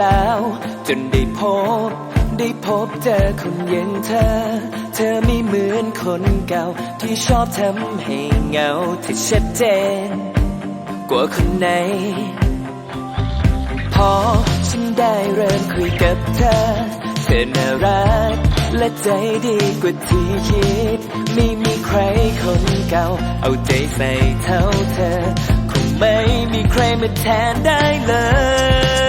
แล้ว จนได้พบ ได้พบเจอคนอย่างเธอ เธอไม่เหมือนคนเก่า ที่ชอบทำให้เหงาที่ชัดเจน กว่าคนไหน พอฉันได้เริ่มคุยกับเธอ เธอน่ารักและใจดีกว่าที่คิด ไม่มีใครคนเก่า เอาใจใส่เท่าเธอ คงไม่มีใครมาแทนได้เลย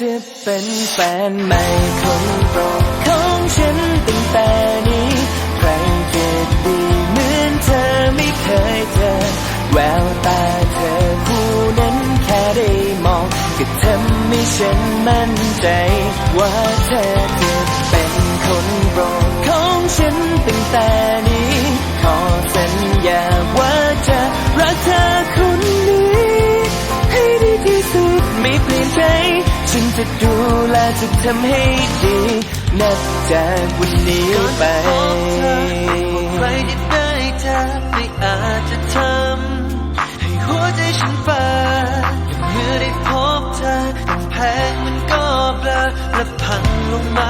จะเป็นแฟนใหม่คนโปรดของฉันตั้งแต่นี้ ใครจะดีเหมือนเธอไม่เคยเจอ แววตาเธอคู่นั้นแค่ได้มอง ก็ทำให้ฉันมั่นใจว่าเธอ จะดูแลจะทำให้ดี นับจากวันนี้ไปใครที่ได้เธอไม่อาจจะทำให้หัวใจฉันเปิดเมื่อได้พบเธอแพงมันก็เบลอและพังลงมา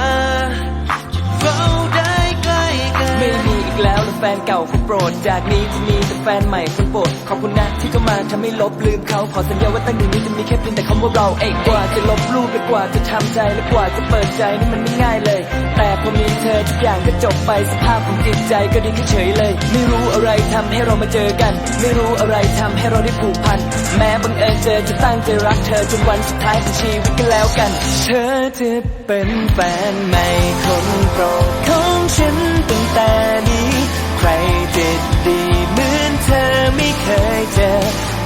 ฟนเก่าคนโปรด จากนี้จะมีแต่แฟนใหม่คนโปรด ขอบคุณนะที่เข้ามาทำให้ลบลืมเขา ขอสัญญาว่าตั้งอยู่นี้จะมีแค่เพียงแต่คำว่าเราเองกว่าจะลบรูปและกว่าจะทำใจและกว่าจะเปิดใจนี่มันไม่ง่ายเลย แต่พอมีเธอทุกอย่างก็จบไปสภาพของจิตใจก็ดีขึ้นเฉยเลย ไม่รู้อะไรทำให้เรามาเจอกัน ไม่รู้อะไรทำให้เราได้ผูกพัน แม้บังเอิญเจอจะตั้งใจรักเธอจนวันสุดท้ายของชีวิตกันแล้วกัน เธอจะเป็นแฟนใหม่คนโปรดของฉัน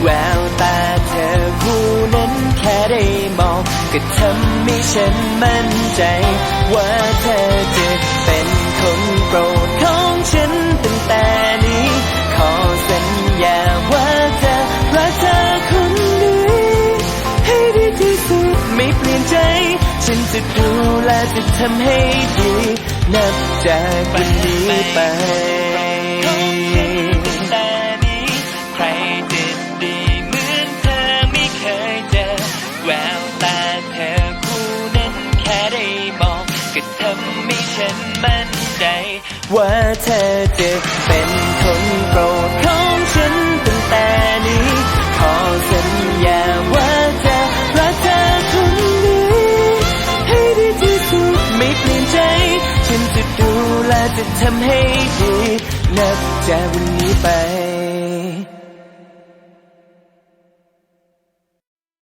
แววตาเธอคู่นั้นแค่ได้มองก็ทำให้ฉันมั่นใจ ว่าเธอจะเป็นคนโปรดของฉันตั้งแต่นี้ ขอสัญญาว่าจะรักเธอคนนี้ ให้ดีที่สุดไม่เปลี่ยนใจ ฉันจะดูแลจะทำให้ดี นับจากวันนี้ไปำให้ฉันมั่นใจ ว่าเธอจะเป็นคนโปรดของฉันตั้งแต่นี้ ขอสัญญาว่าจะรักเธอคนนี้ ให้ดีที่สุดไม่เปลี่ยนใจ ฉันจะดูแลจะทำให้ดี นับจากวันนี้ไป